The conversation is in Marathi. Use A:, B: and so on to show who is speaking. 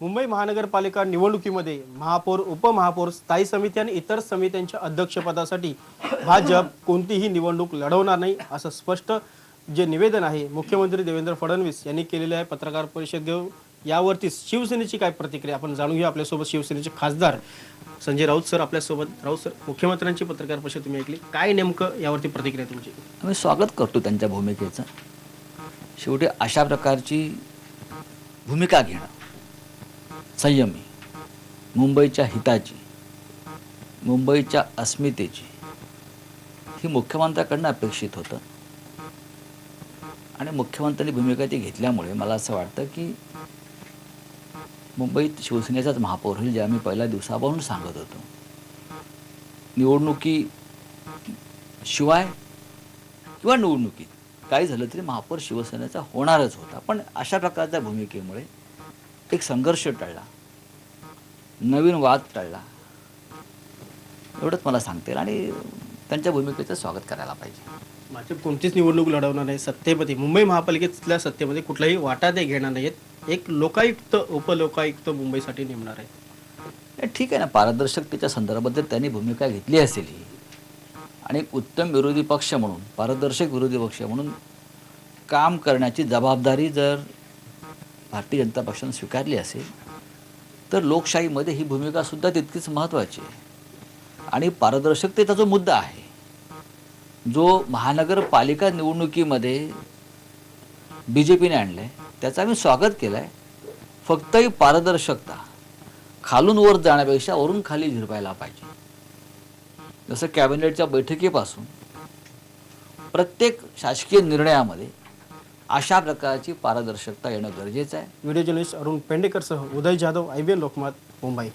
A: मुंबई महानगरपालिका निवडणुकीमध्ये महापौर उपमहापौर स्थायी समिती आणि इतर समित्यांच्या अध्यक्षपदासाठी भाजप कोणतीही निवडणूक लढवणार नाही असं स्पष्ट जे निवेदन आहे मुख्यमंत्री देवेंद्र फडणवीस यांनी केलेले आहे. पत्रकार परिषद घेऊन यावरती शिवसेनेची काय प्रतिक्रिया आपण जाणून घेऊ आपल्यासोबत शिवसेनेचे खासदार संजय राऊत सर आपल्यासोबत. राऊत सर मुख्यमंत्र्यांची पत्रकार परिषद तुम्ही ऐकली. काय नेमकं यावरती प्रतिक्रिया तुमची?
B: आम्ही स्वागत करतो त्यांच्या भूमिकेचं. शेवटी अशा प्रकारची भूमिका घेणं संयमी मुंबईच्या हिताची मुंबईच्या अस्मितेची ही मुख्यमंत्र्याकडनं अपेक्षित होतं. आणि मुख्यमंत्र्यांनी भूमिका ती घेतल्यामुळे मला असं वाटतं की मुंबईत शिवसेनेचाच महापौर होईल जे आम्ही पहिल्या दिवसापासून सांगत होतो. निवडणुकी शिवाय किंवा निवडणुकीत काही झालं तरी महापौर शिवसेनेचा होणारच होता. पण अशा प्रकारच्या भूमिकेमुळे एक संघर्ष टळला. नवीन वाद टळला. एवढंच मला सांगता येईल आणि त्यांच्या भूमिकेचं स्वागत करायला पाहिजे.
A: भाजप कोणतीच निवडणूक लढवणार नाही. सत्तेमध्ये मुंबई महापालिकेतल्या सत्तेमध्ये कुठलाही वाटा ते घेणार नाहीत. एक लोकायुक्त उपलोकायुक्त मुंबईसाठी नेमणार आहे.
B: नाही, ठीक आहे ना. पारदर्शकतेच्या संदर्भात जर त्यांनी भूमिका घेतली असेल ही. आणि एक उत्तम विरोधी पक्ष म्हणून पारदर्शक विरोधी पक्ष म्हणून काम करण्याची जबाबदारी जर भारतीय जनता पक्षानं स्वीकारली असेल तर लोकशाहीमध्ये ही भूमिकासुद्धा तितकीच महत्त्वाची आहे. आणि पारदर्शकतेचा जो मुद्दा आहे जो महानगरपालिका निवडणुकीमध्ये बी जे पीने आणलं आहे त्याचं आम्ही स्वागत केलं आहे फक्त ही पारदर्शकता खालून वर जाण्यापेक्षा वरून खाली झिरपायला पाहिजे. जसं कॅबिनेटच्या बैठकीपासून प्रत्येक शासकीय निर्णयामध्ये अशा प्रकारची पारदर्शकता येणं गरजेचं आहे.
A: Video journalist Arun पेंडेकरसह Uday Jadhav I B N Lokmat Mumbai.